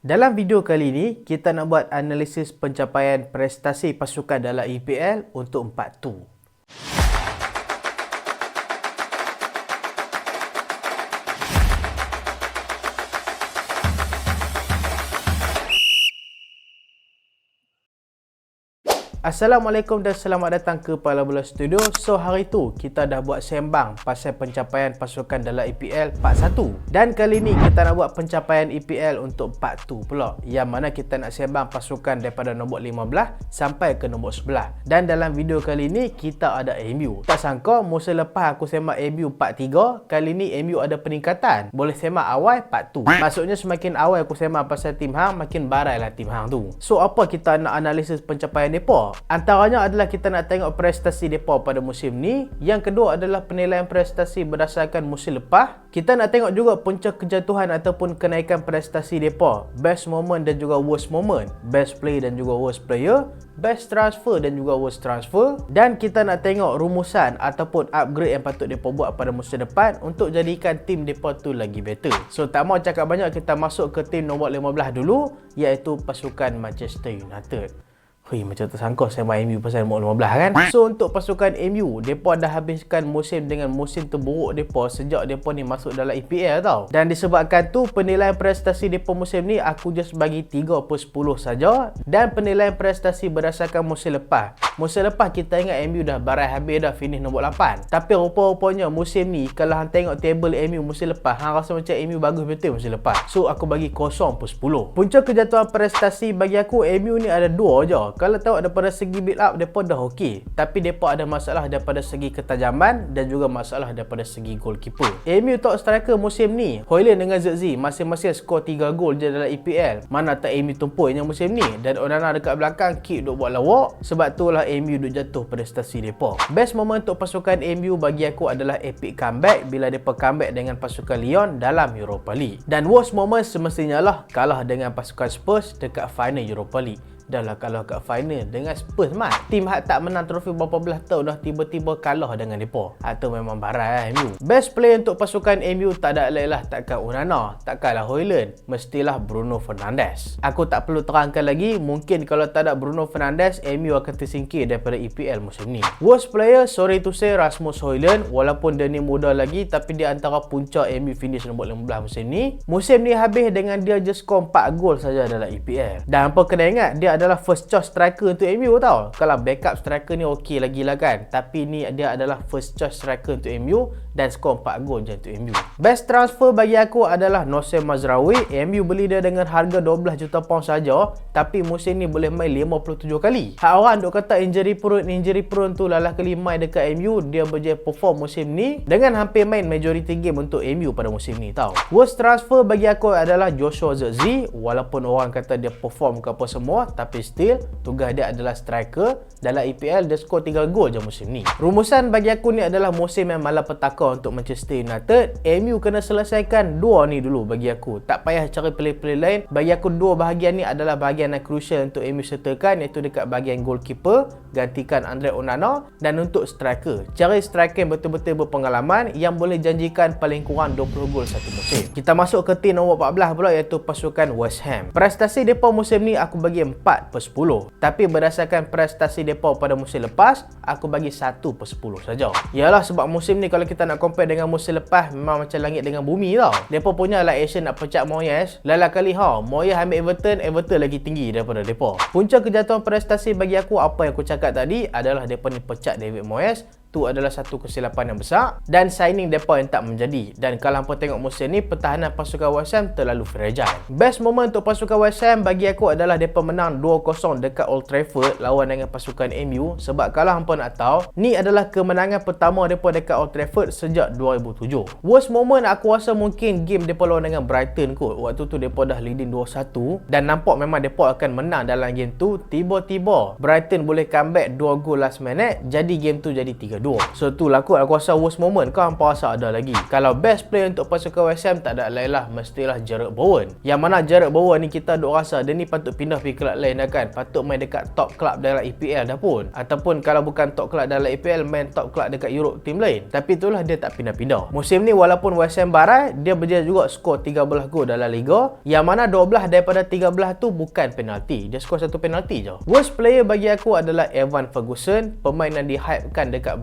Dalam video kali ini, kita nak buat analisis pencapaian prestasi pasukan dalam EPL untuk 4-2. Assalamualaikum dan selamat datang ke Pala Bola Studio. So hari tu kita dah buat sembang pasal pencapaian pasukan dalam EPL Part 1. Dan kali ni kita nak buat pencapaian EPL untuk Part 2 pula. Yang mana kita nak sembang pasukan daripada nombor 15 sampai ke nombor 11. Dan dalam video kali ni kita ada MU. Tak sangka musim lepas aku sembang MU Part 3, kali ni MU ada peningkatan. Boleh sembang awal Part 2. Maksudnya semakin awal aku sembang pasal tim hang, makin barai lah tim hang tu. So apa kita nak analisis pencapaian mereka? Antaranya adalah kita nak tengok prestasi mereka pada musim ni. Yang kedua adalah penilaian prestasi berdasarkan musim lepas. Kita nak tengok juga punca kejatuhan ataupun kenaikan prestasi mereka. Best moment dan juga worst moment. Best play dan juga worst player. Best transfer dan juga worst transfer. Dan kita nak tengok rumusan ataupun upgrade yang patut mereka buat pada musim depan untuk jadikan tim mereka tu lagi better. So tak mau cakap banyak kita masuk ke tim nombor 15 dulu iaitu pasukan Manchester United. Hui, macam tersangka saya main MU pasal nombor 15 kan. So untuk pasukan MU, depa dah habiskan musim dengan musim terburuk depa sejak depa ni masuk dalam EPL tau. Dan disebabkan tu penilaian prestasi depa musim ni aku just bagi 3 per 10 saja dan penilaian prestasi berdasarkan musim lepas. Musim lepas kita ingat MU dah barai habis dah finish nombor 8. Tapi rupa-rupanya musim ni kalau hang tengok table MU musim lepas, hang rasa macam MU bagus betul musim lepas. So aku bagi 0 per 10. Punca kejatuhan prestasi bagi aku MU ni ada dua je kalau tahu daripada segi build up depa dah okey. Tapi depa ada masalah daripada segi ketajaman dan juga masalah daripada segi goalkeeper. MU top striker musim ni Hoyland dengan Zexi masing-masing skor 3 gol je dalam EPL mana tak MU tumpuinya musim ni? Dan Onana dekat belakang kick duk buat lawak. Sebab itulah MU duk jatuh prestasi depa. Best moment untuk pasukan MU bagi aku adalah epic comeback bila depa comeback dengan pasukan Lyon dalam Europa League. Dan worst moment semestinya lah kalah dengan pasukan Spurs dekat final Europa League dah lah kalah kat final dengan Spurs mat. Tim hak tak menang trofi berapa belah tahun dah tiba-tiba kalah dengan depa. Atau memang barai lah MU. Best player untuk pasukan MU tak ada lain lah takkan Unana, takkanlah Hoyland, mestilah Bruno Fernandes. Aku tak perlu terangkan lagi, mungkin kalau tak ada Bruno Fernandes, MU akan tersingkir daripada EPL musim ni. Worst player, sorry to say Rasmus Hoyland, walaupun dia ni muda lagi tapi dia antara puncak MU finish nombor 15 musim ni. Musim ni habis dengan dia just score 4 gol saja dalam EPL. Dan apa kena ingat, dia adalah first choice striker untuk MU tau. Kalau backup striker ni okey lagi lah kan. Tapi ni dia adalah first choice striker untuk MU dan skor 4 gol je untuk MU. Best transfer bagi aku adalah Nosem Mazraoui. MU beli dia dengan harga 12 juta pound saja, tapi musim ni boleh main 57 kali. Hak orang duk kata injury prone injury prone tu lalah kali main dekat MU, dia berjaya perform musim ni dengan hampir main majority game untuk MU pada musim ni tau. Worst transfer bagi aku adalah Joshua Zirkzee walaupun orang kata dia perform ke apa semua tapi still tugas dia adalah striker dalam EPL dia skor 3 gol je musim ni rumusan bagi aku ni adalah musim yang malapetaka untuk Manchester United MU kena selesaikan dua ni dulu bagi aku. Tak payah cari player-player lain. Bagi aku dua bahagian ni adalah bahagian yang crucial untuk MU sertakan iaitu dekat bahagian goalkeeper gantikan Andre Onana dan untuk striker. Cari striker yang betul-betul berpengalaman yang boleh janjikan paling kurang 20 gol satu musim. Kita masuk ke tim nombor 14 pula iaitu pasukan West Ham. Prestasi mereka musim ni aku bagi 4 4 per 10 Tapi berdasarkan prestasi mereka pada musim lepas Aku bagi 1 per 10 saja. Yalah sebab musim ni kalau kita nak compare dengan musim lepas Memang macam langit dengan bumi tau. Mereka punya lah action nak pecat Moyes. Lala kali ha Moyes ambil Everton Everton lagi tinggi daripada mereka Punca kejatuhan prestasi bagi aku Apa yang aku cakap tadi Adalah mereka ni pecat David Moyes tu adalah satu kesilapan yang besar dan signing depa yang tak menjadi. Dan kalau hampa tengok musim ni pertahanan pasukan West Ham terlalu fragile. Best moment untuk pasukan West Ham bagi aku adalah depa menang 2-0 dekat Old Trafford lawan dengan pasukan MU sebab kalau hampa nak tahu ni adalah kemenangan pertama depa dekat Old Trafford sejak 2007 worst moment aku rasa mungkin game depa lawan dengan Brighton kot. Waktu tu depa dah leading 2-1 dan nampak memang depa akan menang dalam game tu. Tiba-tiba Brighton boleh comeback 2 gol last minute jadi game tu jadi 3 2 so tu lah kot aku rasa worst moment. Kau hampa rasa ada lagi. Kalau best player untuk pasukan West Ham tak ada lain lah. Mestilah Jared Bowen. Yang mana Jared Bowen ni kita duk rasa dia ni patut pindah pergi kelab lain dah kan. Patut main dekat top club dalam EPL dah pun. Ataupun kalau bukan top club dalam EPL main top club dekat Europe team lain. Tapi itulah dia tak pindah-pindah. Musim ni walaupun West Ham barai dia berjaya juga skor 13 gol dalam Liga. Yang mana 12 daripada 13 tu bukan penalti. Dia skor satu penalti je. Worst player bagi aku adalah Evan Ferguson. Pemain yang dihypekan dekat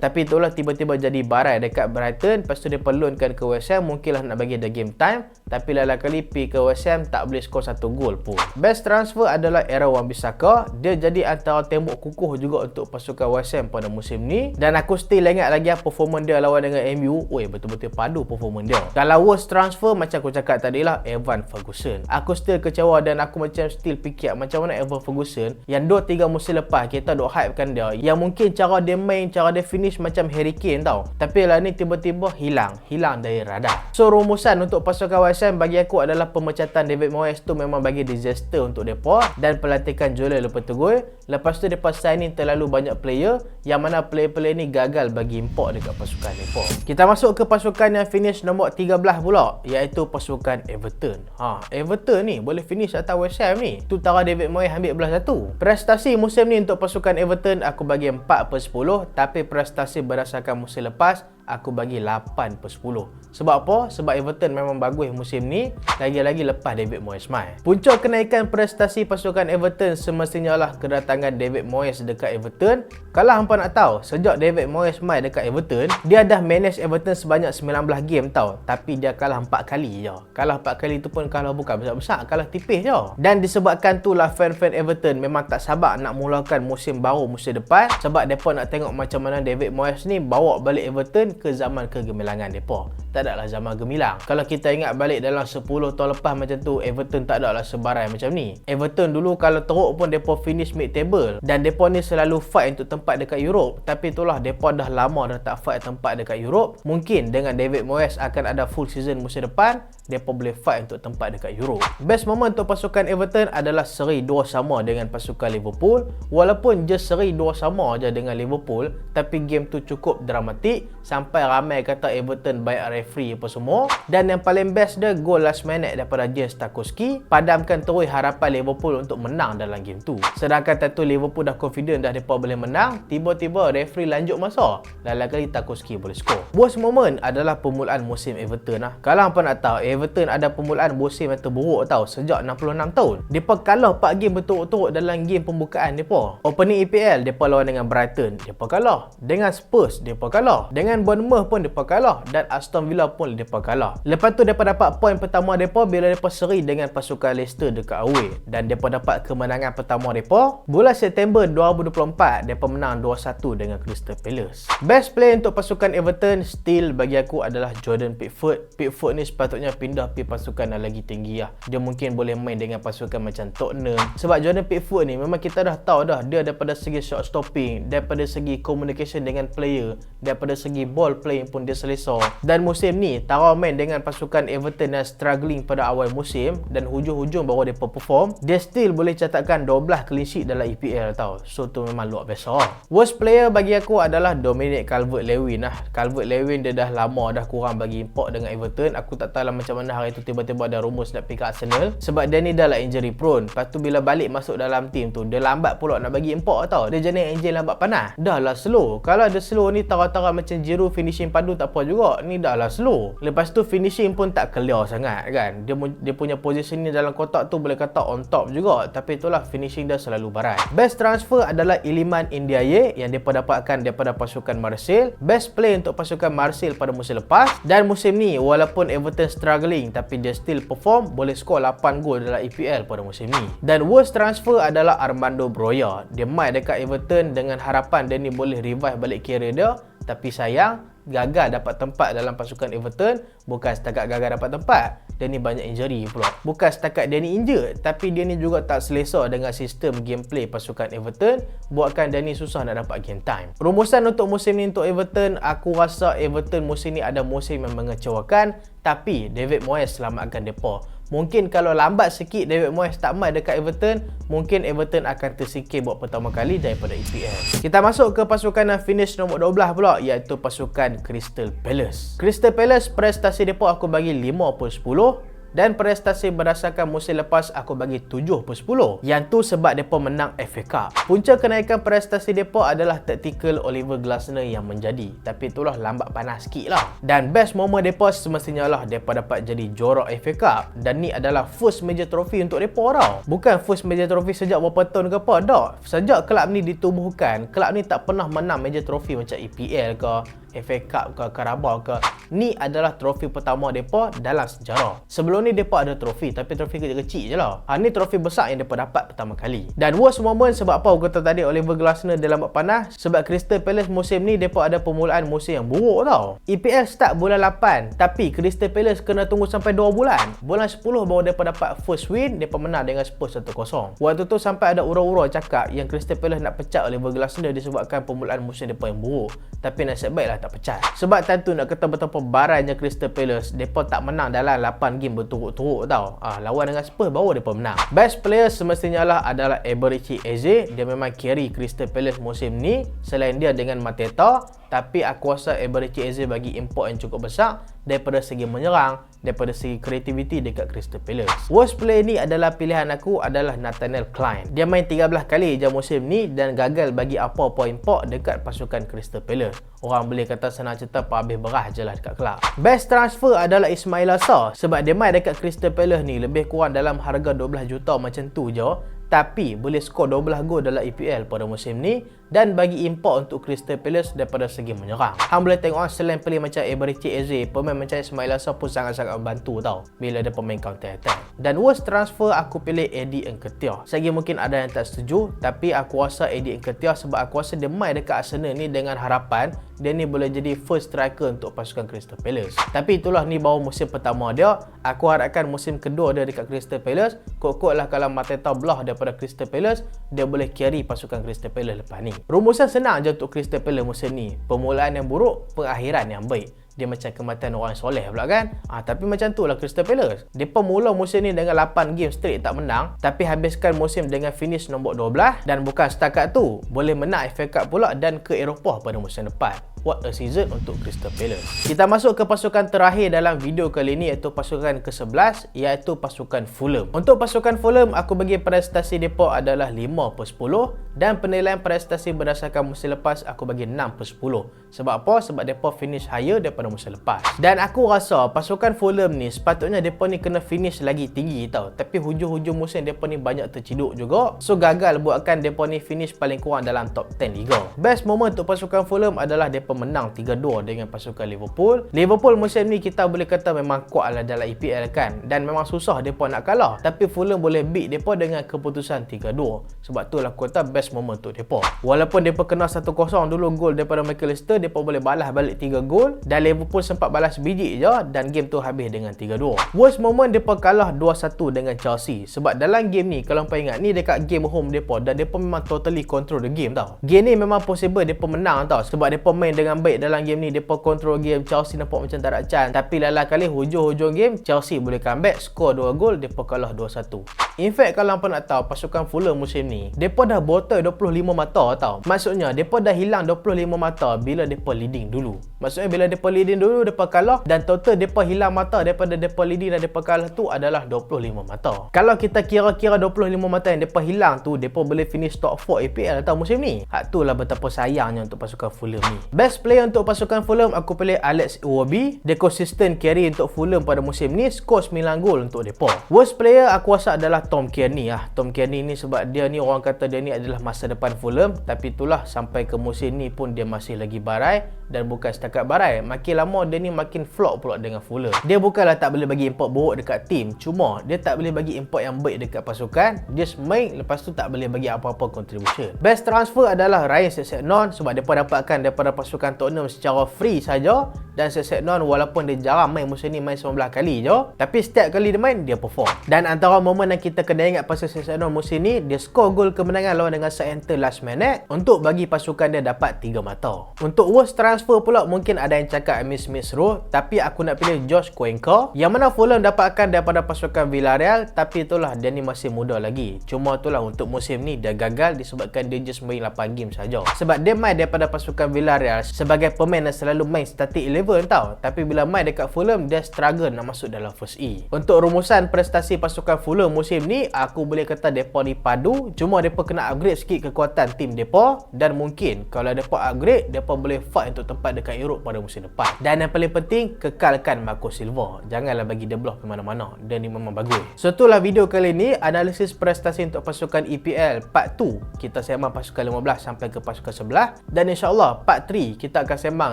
tapi itulah tiba-tiba jadi barai dekat Brighton. Lepas tu dia pelunkan ke West Ham mungkinlah nak bagi dia game time. Tapi lala kali pi ke West Ham tak boleh skor satu gol pun. Best transfer adalah Era Wan-Bissaka dia jadi antara tembok kukuh juga untuk pasukan West Ham pada musim ni. Dan aku still ingat lagi performance dia lawan dengan MU oi betul-betul padu performance dia. Kalau worst transfer macam aku cakap tadi lah Evan Ferguson. Aku still kecewa dan aku macam still fikir macam mana Evan Ferguson yang 2-3 musim lepas kita duk hypekan dia. Yang mungkin cara dia main cara dia finish macam Harry Kane tau tapi lah ni tiba-tiba hilang hilang dari radar so rumusan untuk pasukan West bagi aku adalah pemecatan David Moyes tu memang bagi disaster untuk mereka dan pelantikan Joel Lopetegui lepas tu mereka signing terlalu banyak player yang mana player-player ni gagal bagi import dekat pasukan mereka kita masuk ke pasukan yang finish nombor 13 pula iaitu pasukan Everton. Ha, Everton ni boleh finish atas West Ham ni. Tu tara David Moyes ambil belah satu. Prestasi musim ni untuk pasukan Everton aku bagi 4 per 10 tapi prestasi berdasarkan musim lepas aku bagi 8 per 10. Sebab apa? Sebab Everton memang bagus musim ni. Lagi-lagi lepas David Moyes main. Puncak kenaikan prestasi pasukan Everton semestinya lah kedatangan David Moyes dekat Everton. Kalau hampa nak tahu, sejak David Moyes main dekat Everton, dia dah manage Everton sebanyak 19 game tau. Tapi dia kalah 4 kali je. Kalah 4 kali tu pun kalah bukan besar-besar. Kalah tipis je. Dan disebabkan tu lah fan-fan Everton memang tak sabar nak mulakan musim baru musim depan. Sebab mereka nak tengok macam mana David Moyes ni bawa balik Everton ke zaman kegemilangan mereka. Tak adalah zaman gemilang. Kalau kita ingat balik dalam 10 tahun lepas macam tu, Everton tak adalah sebarai macam ni. Everton dulu kalau teruk pun mereka finish mid table. Dan mereka ni selalu fight untuk tempat dekat Europe. Tapi itulah mereka dah lama dah tak fight tempat dekat Europe. Mungkin dengan David Moyes akan ada full season musim depan, mereka boleh fight untuk tempat dekat Europe. Best moment untuk pasukan Everton adalah seri 2 sama dengan pasukan Liverpool. Walaupun just seri 2 sama aja dengan Liverpool, tapi game tu cukup dramatik sampai ramai kata Everton bayar referee apa semua. Dan yang paling best dia gol last minute daripada James Tarkowski padamkan terus harapan Liverpool untuk menang dalam game tu. Sedangkan tentu Liverpool dah confident dah mereka boleh menang tiba-tiba referee lanjut masa. Lalu kali Tarkowski boleh score. Worst moment adalah permulaan musim Everton lah. Kalau hampa nak tahu Everton ada permulaan musim yang terburuk tau sejak 66 tahun. Mereka kalah 4 game berturut-turut dalam game pembukaan mereka. Opening EPL mereka lawan dengan Brighton mereka kalah. Dengan Spurs mereka kalah. Dengan Bournemouth pun mereka kalah. Dan Aston Villa pun mereka kalah. Lepas tu mereka dapat poin pertama mereka bila mereka seri dengan pasukan Leicester dekat away dan mereka dapat kemenangan pertama mereka. Bulan September 2024 mereka menang 2-1 dengan Crystal Palace. Best player untuk pasukan Everton still bagi aku adalah Jordan Pickford. Pickford ni sepatutnya pindah pergi pasukan yang lagi tinggi lah. Dia mungkin boleh main dengan pasukan macam Tottenham. Sebab Jordan Pickford ni memang kita dah tahu dah dia daripada segi shot stopping, daripada segi communication dengan player, daripada segi ball playing pun dia selesa dan musim ni Tara main dengan pasukan Everton yang struggling pada awal musim dan hujung-hujung baru dia perform dia still boleh catatkan 12 clean sheet dalam EPL tau. So tu memang luar biasa. Worst player bagi aku adalah Dominic Calvert-Lewin lah. Calvert-Lewin dia dah lama dah kurang bagi import dengan Everton. Aku tak tahu lah macam mana hari tu tiba-tiba ada rumus nak pick Arsenal. Sebab dia ni dah lah injury prone. Lepas tu bila balik masuk dalam team tu dia lambat pula nak bagi import tau. Dia jenis engine lambat panas. Dah lah slow. Kalau ada slow ni tara-tara macam Giroud finishing padu tak apa juga. Ni dah lah slow. Lepas tu finishing pun tak clear sangat kan? Dia, dia punya position ni dalam kotak tu boleh kata on top juga. Tapi itulah finishing dia selalu barat best transfer adalah Iliman Indiaye yang dia dapatkan daripada pasukan Marseille best play untuk pasukan Marseille pada musim lepas. Dan musim ni walaupun Everton struggling tapi dia still perform boleh score 8 gol dalam EPL pada musim ni. Dan worst transfer adalah Armando Broya. Dia main dekat Everton dengan harapan dia ni boleh revive balik career dia. Tapi sayang gagal dapat tempat dalam pasukan Everton bukan setakat gagal dapat tempat dia ni banyak injury pula. Bukan setakat dia ni injured tapi dia ni juga tak selesa dengan sistem gameplay pasukan Everton. Buatkan dia ni susah nak dapat game time. Rumusan untuk musim ni untuk Everton aku rasa Everton musim ni ada musim yang mengecewakan tapi David Moyes selamatkan mereka Mungkin kalau lambat sikit David Moyes tak main dekat Everton, mungkin Everton akan tersingkir buat pertama kali daripada EPL. Kita masuk ke pasukan yang finish nombor 12 pula iaitu pasukan Crystal Palace. Crystal Palace prestasi depa aku bagi 5 per 10 dan prestasi berdasarkan musim lepas aku bagi 7 per 10 yang tu sebab mereka menang FA Cup. Punca kenaikan prestasi mereka adalah tactical Oliver Glasner yang menjadi. Tapi itulah lambat panas sikit lah. Dan best moment mereka semestinya lah mereka dapat jadi jorok FA Cup. Dan ni adalah first major trophy untuk mereka tau bukan first major trophy sejak berapa tahun ke apa tak sejak kelab ni ditubuhkan kelab ni tak pernah menang major trophy macam EPL ke FA Cup ke Carabao ke ni adalah trofi pertama depa dalam sejarah. Sebelum ni depa ada trofi tapi trofi kecil-kecil je lah. Ha, ni trofi besar yang depa dapat pertama kali. Dan worst moment sebab apa? Kata tadi Oliver Glasner dalam lambat panas. Sebab Crystal Palace musim ni depa ada permulaan musim yang buruk tau. EPL start bulan 8 tapi Crystal Palace kena tunggu sampai 2 bulan. Bulan 10 baru depa dapat first win depa menang dengan Spurs 1-0 waktu tu sampai ada ura-ura cakap yang Crystal Palace nak pecat Oliver Glasner disebabkan permulaan musim depa yang buruk. Tapi nasib baiklah tak pecat. Sebab tentu nak kata betapa barangnya Crystal Palace, depa tak menang dalam 8 game berturut-turut tau. Ah, lawan dengan Spurs baru depa menang. Best player semestinya lah adalah Eberechi Eze. Dia memang carry Crystal Palace musim ni selain dia dengan Mateta, tapi aku rasa Eberechi Eze bagi import yang cukup besar daripada segi menyerang daripada segi kreativiti dekat Crystal Palace. Worst player ni adalah pilihan aku adalah Nathaniel Klein. Dia main 13 kali je musim ni dan gagal bagi apa poin pok dekat pasukan Crystal Palace. Orang boleh kata senang cerita apa habis berah je lah dekat kelab. Best transfer adalah Ismail Assar sebab dia main dekat Crystal Palace ni lebih kurang dalam harga 12 juta macam tu je tapi boleh skor 12 gol dalam EPL pada musim ni dan bagi import untuk Crystal Palace daripada segi menyerang. Hang boleh tengok selain player macam Eberechi Eze, pemain macam Ismail Assar pun sangat-sangat membantu tau bila ada pemain counter attack. Dan worst transfer aku pilih Eddie Nketiah. Sagi mungkin ada yang tak setuju, tapi aku rasa Eddie Nketiah sebab aku rasa dia main dekat Arsenal ni dengan harapan dia ni boleh jadi first striker untuk pasukan Crystal Palace. Tapi itulah ni baru musim pertama dia. Aku harapkan musim kedua dia dekat Crystal Palace, kok-kok lah kalau Mateta belah daripada Crystal Palace, dia boleh carry pasukan Crystal Palace lepas ni. Rumusan senang je untuk Crystal Palace musim ni. Permulaan yang buruk, pengakhiran yang baik. Dia macam kematian orang soleh pula kan ah, Tapi macam tu lah Crystal Palace Dia mula musim ni dengan 8 game straight tak menang Tapi habiskan musim dengan finish nombor 12 Dan bukan setakat tu Boleh menang FA Cup pula dan ke Eropah pada musim depan what a season untuk Crystal Palace. Kita masuk ke pasukan terakhir dalam video kali ini iaitu pasukan ke-11 iaitu pasukan Fulham. Untuk pasukan Fulham, aku bagi prestasi depa adalah 5 per 10 dan penilaian prestasi berdasarkan musim lepas aku bagi 6 per 10. Sebab apa? Sebab depa finish higher daripada musim lepas. Dan aku rasa pasukan Fulham ni sepatutnya depa ni kena finish lagi tinggi tau. Tapi hujung-hujung musim depa ni banyak terciduk juga. So gagal buatkan depa ni finish paling kurang dalam top 10 liga. Best moment untuk pasukan Fulham adalah depa pemenang 3-2 dengan pasukan Liverpool. Liverpool musim ni kita boleh kata memang kuat lah dalam EPL kan. Dan memang susah mereka nak kalah. Tapi Fulham boleh beat mereka dengan keputusan 3-2. Sebab tu lah kata best moment untuk mereka. Walaupun mereka kena 1-0 dulu gol daripada Michael Lister, mereka boleh balas balik 3 gol. Dan Liverpool sempat balas biji je dan game tu habis dengan 3-2. Worst moment mereka kalah 2-1 dengan Chelsea. Sebab dalam game ni, kalau kau ingat, ni dekat game home mereka dan mereka memang totally control the game tau. Game ni memang possible mereka menang tau. Sebab mereka main dengan baik dalam game ni depa control game Chelsea nampak macam tak ada chance tapi lala kali hujung-hujung game Chelsea boleh comeback skor 2 gol depa kalah 2-1 in fact kalau hangpa nak tahu pasukan Fulham musim ni depa dah botol 25 mata tau maksudnya depa dah hilang 25 mata bila depa leading dulu maksudnya bila depa leading dulu depa kalah dan total depa hilang mata daripada depa leading dan depa kalah tu adalah 25 mata kalau kita kira-kira 25 mata yang depa hilang tu depa boleh finish top 4 APL tau musim ni hak tu lah betapa sayangnya untuk pasukan Fulham ni best player untuk pasukan Fulham aku pilih Alex Iwobi. Dia konsisten carry untuk Fulham pada musim ni. Skor 9 gol untuk depa worst player aku rasa adalah Tom Kearney ah. Tom Kearney ni sebab dia ni orang kata dia ni adalah masa depan Fulham tapi itulah sampai ke musim ni pun dia masih lagi barai dan bukan setakat barai. Makin lama dia ni makin flop pula dengan Fulham dia bukanlah tak boleh bagi import buruk dekat tim cuma dia tak boleh bagi import yang baik dekat pasukan. Dia main lepas tu tak boleh bagi apa-apa contribution. Best transfer adalah Ryan Sessegnon sebab dia dapatkan daripada pasukan Tottenham secara free saja dan Sesegnon walaupun dia jarang main musim ni main 19 kali je tapi setiap kali dia main dia perform. Dan antara momen yang kita kena ingat pasal Sesegnon musim ni dia skor gol kemenangan lawan dengan Southampton last minute untuk bagi pasukan dia dapat 3 mata. Untuk worst transfer pula mungkin ada yang cakap Amis Smith Rowe tapi aku nak pilih Josh Cuenca. Yang mana Fulham dapatkan daripada pasukan Villarreal tapi itulah dia ni masih muda lagi. Cuma itulah untuk musim ni dia gagal disebabkan dia just main 8 game saja. Sebab dia main daripada pasukan Villarreal sebagai pemain yang selalu main static 11 tau. Tapi bila main dekat Fulham dia struggle nak masuk dalam first E. Untuk rumusan prestasi pasukan Fulham musim ni aku boleh kata depa ni padu. Cuma depa kena upgrade sikit kekuatan tim depa dan mungkin kalau depa upgrade depa boleh fight untuk tempat dekat Europe pada musim depan. Dan yang paling penting kekalkan Marco Silva. Janganlah bagi dia block ke mana-mana. Dia ni memang bagus. So itulah video kali ni. Analisis prestasi untuk pasukan EPL part 2 kita sembang pasukan 15 sampai ke pasukan 11 dan insyaAllah part 3 kita akan sembang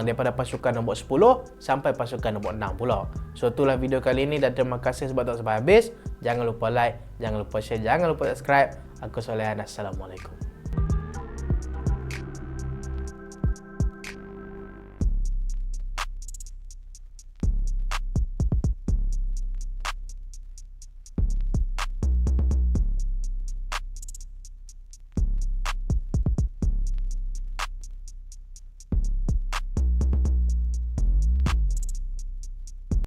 daripada pasukan nombor 10 sampai pasukan nombor 6 pula. So itulah video kali ini dan terima kasih sebab tak sampai habis. Jangan lupa like, jangan lupa share, jangan lupa subscribe. Aku Solehan. Assalamualaikum.